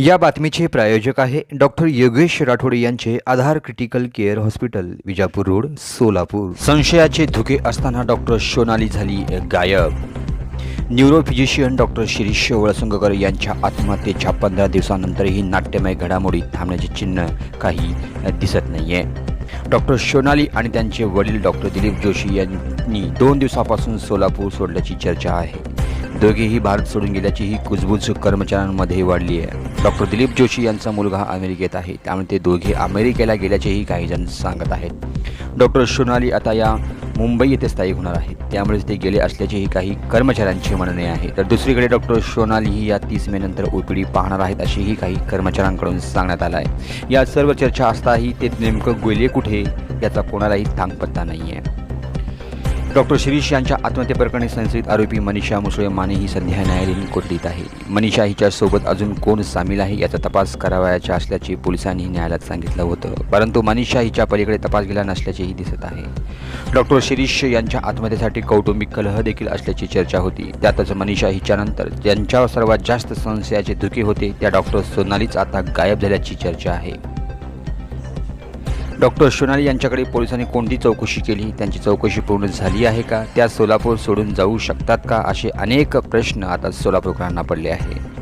या बातमीचे प्रायोजक आहे डॉक्टर योगेश राठोड यांचे Aadhaar critical care hospital Vijapur road Solapur. संशयाचे धुके असताना डॉक्टर सोनाली झाली गायब. न्यूरोफिजिशियन डॉक्टर शिरीष वळसंगकर यांच्या आत्महत्येच्या पंधरा दिवसानंतरही नाट्यमय घडामोडी थांबण्याचे चिन्ह काही दिसत नाहीये. डॉक्टर सोनाली आणि त्यांचे वडील डॉक्टर दिलीप जोशी यांनी दोन दिवसापासून सोलापूर सोडल्याची चर्चा आहे. दोघेही भारत सोडून गेल्याची ही कुजबूज कर्मचाऱ्यांमध्ये वाढली आहे. डॉक्टर दिलीप जोशी यांचा मुलगा अमेरिकेत आहे. त्यामुळे ते दोघे अमेरिकेला गेल्याचेही काही जण सांगत आहेत. डॉक्टर सोनाली आता या मुंबई येथे स्थायिक होणार आहेत. त्यामुळेच ते गेले असल्याचेही काही कर्मचाऱ्यांचे म्हणणे आहे. तर दुसरीकडे डॉक्टर सोनाली ही या तीस मे नंतर ओपीडी पाहणार आहेत असेही काही कर्मचाऱ्यांकडून सांगण्यात आलं आहे. या सर्व चर्चा असताही ते नेमकं गेले कुठे याचा कोणालाही थांगपत्ता नाही आहे डॉक्टर शिरीष यांच्या आत्महत्येप्रकरणी संशयित आरोपी मनीषा मुसळे माने ही सध्या न्यायालयीन कोठडीत आहे. मनीषा हिच्यासोबत अजून कोण सामील आहे याचा तपास करावयाचा असल्याचे पोलिसांनी न्यायालयात सांगितलं होतं. परंतु मनीषा हिच्या पलीकडे तपास गेला नसल्याचेही दिसत आहे. डॉक्टर शिरीष यांच्या आत्महत्येसाठी कौटुंबिक कलह देखील असल्याची चर्चा होती. त्यातच मनीषा हिच्यानंतर ज्यांच्यावर सर्वात जास्त संशयाचे धुके होते त्या डॉक्टर सोनालीच आता गायब झाल्याची चर्चा आहे. डॉक्टर सोनाली यांच्याकडे पोलिसांनी कोणती चौकशी केली? त्यांची चौकशी पूर्ण झाली आहे का? त्या सोलापूर सोडून जाऊ शकतात का? असे अनेक प्रश्न आता सोलापूरकरांना पडले आहे